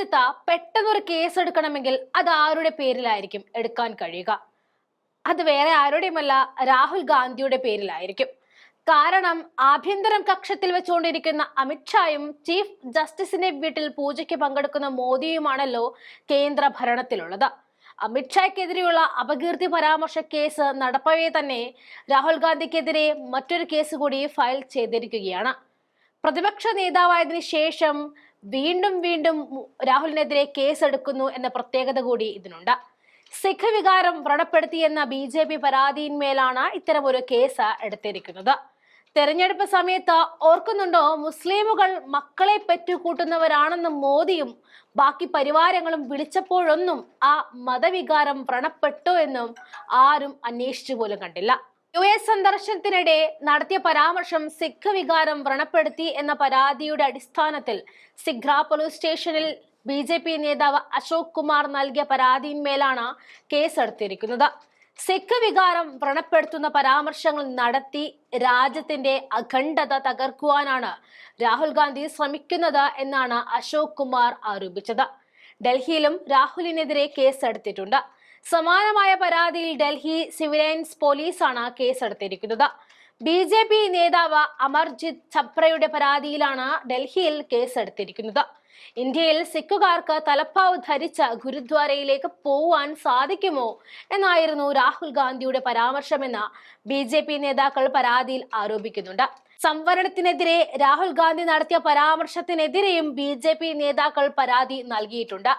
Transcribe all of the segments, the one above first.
രാജ്യത്ത് പെട്ടെന്നൊരു കേസ് എടുക്കണമെങ്കിൽ അത് ആരുടെ പേരിലായിരിക്കും എടുക്കാൻ കഴിയുക? അത് വേറെ ആരുടെയുമല്ല രാഹുൽ ഗാന്ധിയുടെ പേരിലായിരിക്കും. കാരണം ആഭ്യന്തരം കക്ഷത്തിൽ വെച്ചുകൊണ്ടിരിക്കുന്ന അമിത്ഷായും ചീഫ് ജസ്റ്റിസിന്റെ വീട്ടിൽ പൂജയ്ക്ക് പങ്കെടുക്കുന്ന മോദിയുമാണല്ലോ കേന്ദ്ര ഭരണത്തിലുള്ളത്. അമിത്ഷായ്ക്കെതിരെയുള്ള അപകീർത്തി പരാമർശ കേസ് നടപ്പവേ തന്നെ രാഹുൽ ഗാന്ധിക്കെതിരെ മറ്റൊരു കേസ് കൂടി ഫയൽ ചെയ്തിരിക്കുകയാണ്. പ്രതിപക്ഷ നേതാവായതിനു ശേഷം വീണ്ടും വീണ്ടും രാഹുലിനെതിരെ കേസെടുക്കുന്നു എന്ന പ്രത്യേകത കൂടി ഇതിനുണ്ട്. സിഖ് വികാരം വ്രണപ്പെടുത്തിയെന്ന ബി ജെ പി പരാതിയിന്മേലാണ് ഇത്തരമൊരു കേസ് എടുത്തിരിക്കുന്നത്. തെരഞ്ഞെടുപ്പ് സമയത്ത് ഓർക്കുന്നുണ്ടോ മുസ്ലിമുകൾ മക്കളെ പെറ്റുകൂട്ടുന്നവരാണെന്ന് മോദിയും ബാക്കി പരിവാരങ്ങളും വിളിച്ചപ്പോഴൊന്നും ആ മതവികാരം വ്രണപ്പെട്ടു എന്നും ആരും അന്വേഷിച്ചു പോലും കണ്ടില്ല. യു എസ് സന്ദർശനത്തിനിടെ നടത്തിയ പരാമർശം സിഖ് വികാരം വ്രണപ്പെടുത്തി എന്ന പരാതിയുടെ അടിസ്ഥാനത്തിൽ സിഗ്ര പോലീസ് സ്റ്റേഷനിൽ ബി ജെ പി നേതാവ് അശോക് കുമാർ നൽകിയ പരാതിയിന്മേലാണ് കേസെടുത്തിരിക്കുന്നത്. സിഖ് വികാരം വ്രണപ്പെടുത്തുന്ന പരാമർശങ്ങൾ നടത്തി രാജ്യത്തിന്റെ അഖണ്ഡത തകർക്കുവാനാണ് രാഹുൽ ഗാന്ധി ശ്രമിക്കുന്നത് എന്നാണ് അശോക് കുമാർ ആരോപിച്ചത്. ഡൽഹിയിലും രാഹുലിനെതിരെ കേസെടുത്തിട്ടുണ്ട്. സമാനമായ പരാതിയിൽ ഡൽഹി സിവിലൈൻസ് പോലീസാണ് കേസെടുത്തിരിക്കുന്നത്. ബി ജെ പി നേതാവ് അമർജിത് ഛപ്രയുടെ പരാതിയിലാണ് ഡൽഹിയിൽ കേസെടുത്തിരിക്കുന്നത്. ഇന്ത്യയിൽ സിഖുകാർക്ക് തലപ്പാവ് ധരിച്ച ഗുരുദ്വാരയിലേക്ക് പോവാൻ സാധിക്കുമോ എന്നായിരുന്നു രാഹുൽ ഗാന്ധിയുടെ പരാമർശമെന്ന് ബി ജെ പി നേതാക്കൾ പരാതിയിൽ ആരോപിക്കുന്നുണ്ട്. സംവരണത്തിനെതിരെ രാഹുൽ ഗാന്ധി നടത്തിയ പരാമർശത്തിനെതിരെയും ബി ജെ പി നേതാക്കൾ പരാതി നൽകിയിട്ടുണ്ട്.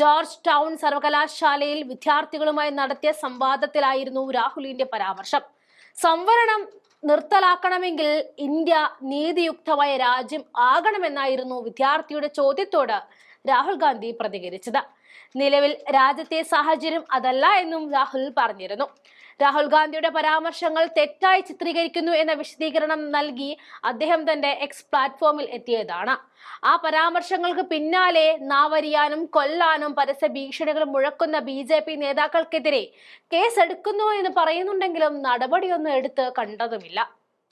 ജോർജ് ടൗൺ സർവകലാശാലയിൽ വിദ്യാർത്ഥികളുമായി നടത്തിയ സംവാദത്തിലായിരുന്നു രാഹുലിന്റെ പരാമർശം. സംവരണം നിർത്തലാക്കണമെങ്കിൽ ഇന്ത്യ നീതിയുക്തമായ രാജ്യം ആകണമെന്നായിരുന്നു വിദ്യാർത്ഥിയുടെ ചോദ്യത്തോട് രാഹുൽ ഗാന്ധി പ്രതികരിച്ചത്. നിലവിൽ രാജ്യത്തെ സാഹചര്യം അതല്ല എന്നും രാഹുൽ പറഞ്ഞിരുന്നു. രാഹുൽ ഗാന്ധിയുടെ പരാമർശങ്ങൾ തെറ്റായി ചിത്രീകരിക്കുന്നു എന്ന വിശദീകരണം നൽകി അദ്ദേഹം തന്റെ എക്സ് പ്ലാറ്റ്ഫോമിൽ എത്തിയതാണ്. ആ പരാമർശങ്ങൾക്ക് പിന്നാലെ നാവരിയാനും കൊല്ലാനും പരസ്യ ഭീഷണികൾ മുഴക്കുന്ന ബി ജെ പി നേതാക്കൾക്കെതിരെ കേസെടുക്കുന്നു എന്ന് പറയുന്നുണ്ടെങ്കിലും നടപടിയൊന്നും എടുത്ത് കണ്ടതുമില്ല.